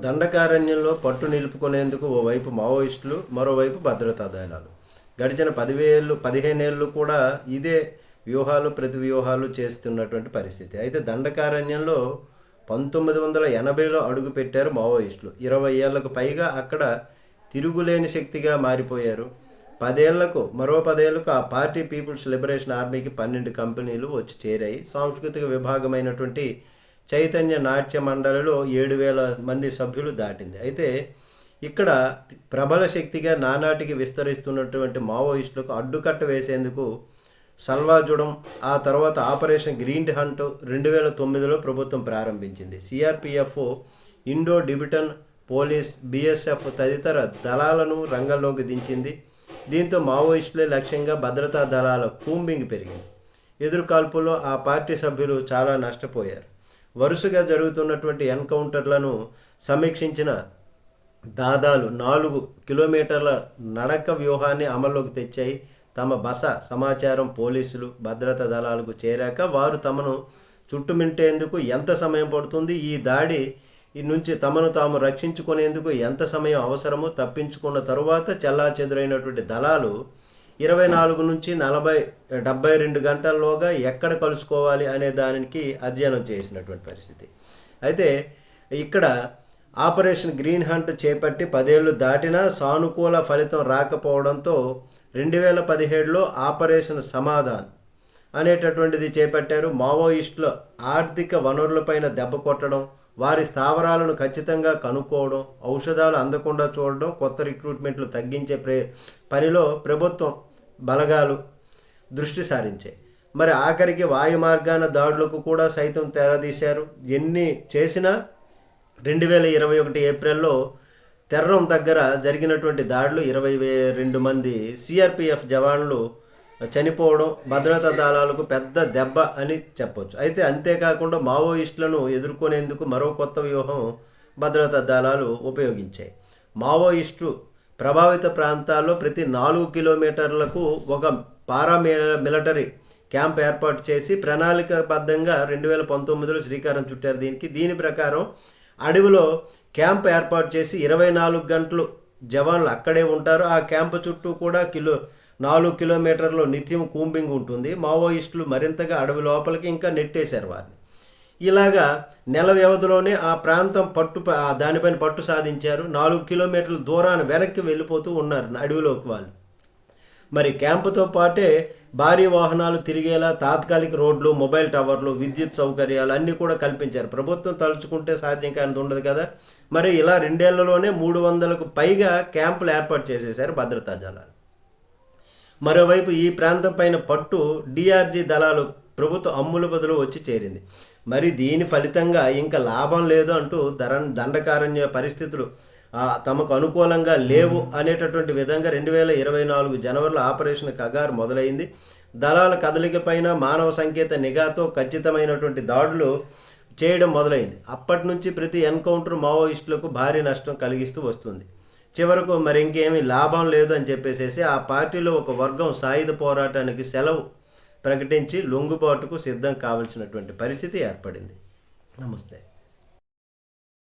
దండకారణ్యంలో పట్టు నిలుపుకునేందుకు ఓవైపు మావోయిస్టులు మరోవైపు భద్రతా దళాలు. గడిచిన పదివేళ్ళు పదిహేనేళ్ళు కూడా ఇదే వ్యూహాలు ప్రతి వ్యూహాలు చేస్తున్నటువంటి పరిస్థితి. అయితే దండకారణ్యంలో పంతొమ్మిది వందల ఎనభైలో అడుగుపెట్టారు మావోయిస్టులు. ఇరవై ఏళ్ళకు పైగా అక్కడ తిరుగులేని శక్తిగా మారిపోయారు. పదేళ్ళకు మరో పదేళ్ళకు ఆ పార్టీ పీపుల్స్ లిబరేషన్ ఆర్మీకి పన్నెండు కంపెనీలు వచ్చి చేరాయి. సాంస్కృతిక విభాగమైనటువంటి చైతన్య నాట్య మండలిలో ఏడు వేల మంది సభ్యులు దాటింది. అయితే ఇక్కడ ప్రబల శక్తిగా నానాటికి విస్తరిస్తున్నటువంటి మావోయిస్టులకు అడ్డుకట్ట వేసేందుకు సల్వాజుడం ఆ తర్వాత ఆపరేషన్ గ్రీన్ హంట్ రెండు వేల తొమ్మిదిలో ప్రభుత్వం ప్రారంభించింది. CRPF Indo Tibetan police BSF తదితర దళాలను రంగంలోకి దించింది. దీంతో మావోయిస్టులే లక్ష్యంగా భద్రతా దళాల కూంబింగ్ పెరిగింది. ఎదురుకాల్పుల్లో ఆ పార్టీ సభ్యులు చాలా నష్టపోయారు. వరుసగా జరుగుతున్నటువంటి ఎన్కౌంటర్లను సమీక్షించిన దాదాలు నాలుగు కిలోమీటర్ల నడక వ్యూహాన్ని అమల్లోకి తెచ్చాయి. తమ బస సమాచారం పోలీసులు భద్రతా దళాలకు చేరాక వారు తమను చుట్టుమింటేందుకు ఎంత సమయం పడుతుంది ఈ దాడి ఈ నుంచి తమను తాము రక్షించుకునేందుకు ఎంత సమయం అవసరమో తప్పించుకున్న తరువాత చెల్లాచెదురైనటువంటి దళాలు ఇరవై నాలుగు నుంచి నలభై డెబ్బై రెండు గంటల్లోగా ఎక్కడ కలుసుకోవాలి అనే దానికి అధ్యయనం చేసినటువంటి పరిస్థితి. అయితే ఇక్కడ ఆపరేషన్ గ్రీన్ హంట్ చేపట్టి పదేళ్ళు దాటినా సానుకూల ఫలితం రాకపోవడంతో రెండు వేల పదిహేడులో ఆపరేషన్ సమాధాన్ అనేటటువంటిది చేపట్టారు. మావోయిస్టుల ఆర్థిక వనరులపైన దెబ్బ కొట్టడం వారి స్థావరాలను ఖచ్చితంగా కనుక్కోవడం ఔషధాలు అందకుండా చూడడం కొత్త రిక్రూట్మెంట్లు తగ్గించే ప్రే పనిలో ప్రభుత్వం బలగాలు దృష్టి సారించాయి. మరి ఆఖరికి వాయు మార్గాన దాడులకు కూడా సైతం తెరదీశారు. ఎన్ని చేసినా రెండు వేల ఇరవై ఒకటి ఏప్రిల్లో తెర్రం దగ్గర జరిగినటువంటి దాడులు ఇరవై వే రెండు మంది సిఆర్పిఎఫ్ జవాన్లు చనిపోవడం భద్రతా దళాలకు పెద్ద దెబ్బ అని చెప్పొచ్చు. అయితే అంతేకాకుండా మావోయిస్టులను ఎదుర్కొనేందుకు మరో కొత్త వ్యూహం భద్రతా దళాలు ఉపయోగించాయి. మావోయిస్టు ప్రభావిత ప్రాంతాల్లో ప్రతి నాలుగు కిలోమీటర్లకు ఒక పారామి మిలిటరీ క్యాంప్ ఏర్పాటు చేసి ప్రణాళికబద్ధంగా రెండు వేల పంతొమ్మిదిలో శ్రీకారం చుట్టారు దీనికి. దీని ప్రకారం అడవిలో క్యాంప్ ఏర్పాటు చేసి ఇరవై నాలుగు గంటలు జవాన్లు అక్కడే ఉంటారు. ఆ క్యాంపు చుట్టూ కూడా కిలో నాలుగు కిలోమీటర్లు నిత్యం కూంబింగ్ ఉంటుంది. మావోయిస్టులు మరింతగా అడవి లోపలికి ఇంకా నెట్టేశారు వారిని. ఇలాగా నెల వ్యవధిలోనే ఆ ప్రాంతం పట్టు ఆ దానిపైన పట్టు సాధించారు. నాలుగు కిలోమీటర్ల దూరాన్ని వెనక్కి వెళ్ళిపోతూ ఉన్నారు అడవిలోకి వాళ్ళు. మరి క్యాంపుతో పాటే భారీ వాహనాలు తిరిగేలా తాత్కాలిక రోడ్లు మొబైల్ టవర్లు విద్యుత్ సౌకర్యాలు అన్నీ కూడా కల్పించారు. ప్రభుత్వం తలుచుకుంటే సాధ్యం కానిది ఉండదు కదా. మరి ఇలా రెండేళ్ళలోనే మూడు వందలకు పైగా క్యాంపులు ఏర్పాటు చేసేశారు భద్రతా దళాలు. మరోవైపు ఈ ప్రాంతం పైన పట్టు డిఆర్జీ దళాలు ప్రభుత్వ అమ్ముల బదులు వచ్చి చేరింది. మరి దీని ఫలితంగా ఇంకా లాభం లేదు అంటూ ధర దండకారణ్య పరిస్థితులు తమకు అనుకూలంగా లేవు అనేటటువంటి విధంగా రెండు వేల ఇరవై నాలుగు జనవరిలో ఆపరేషన్ కగార్ మొదలైంది. దళాల కదలికపైన మానవ సంకేత నిఘాతో ఖచ్చితమైనటువంటి దాడులు చేయడం మొదలైంది. అప్పటి నుంచి ప్రతి ఎన్కౌంటర్ మావోయిస్టులకు భారీ నష్టం కలిగిస్తూ వస్తుంది. చివరకు మరి ఇంకేమీ లాభం లేదు అని చెప్పేసేసి ఆ పార్టీలో ఒక వర్గం సాయుధ పోరాటానికి సెలవు ప్రకటించి లొంగుబాటుకు సిద్ధం కావలసినటువంటి పరిస్థితి ఏర్పడింది. నమస్తే.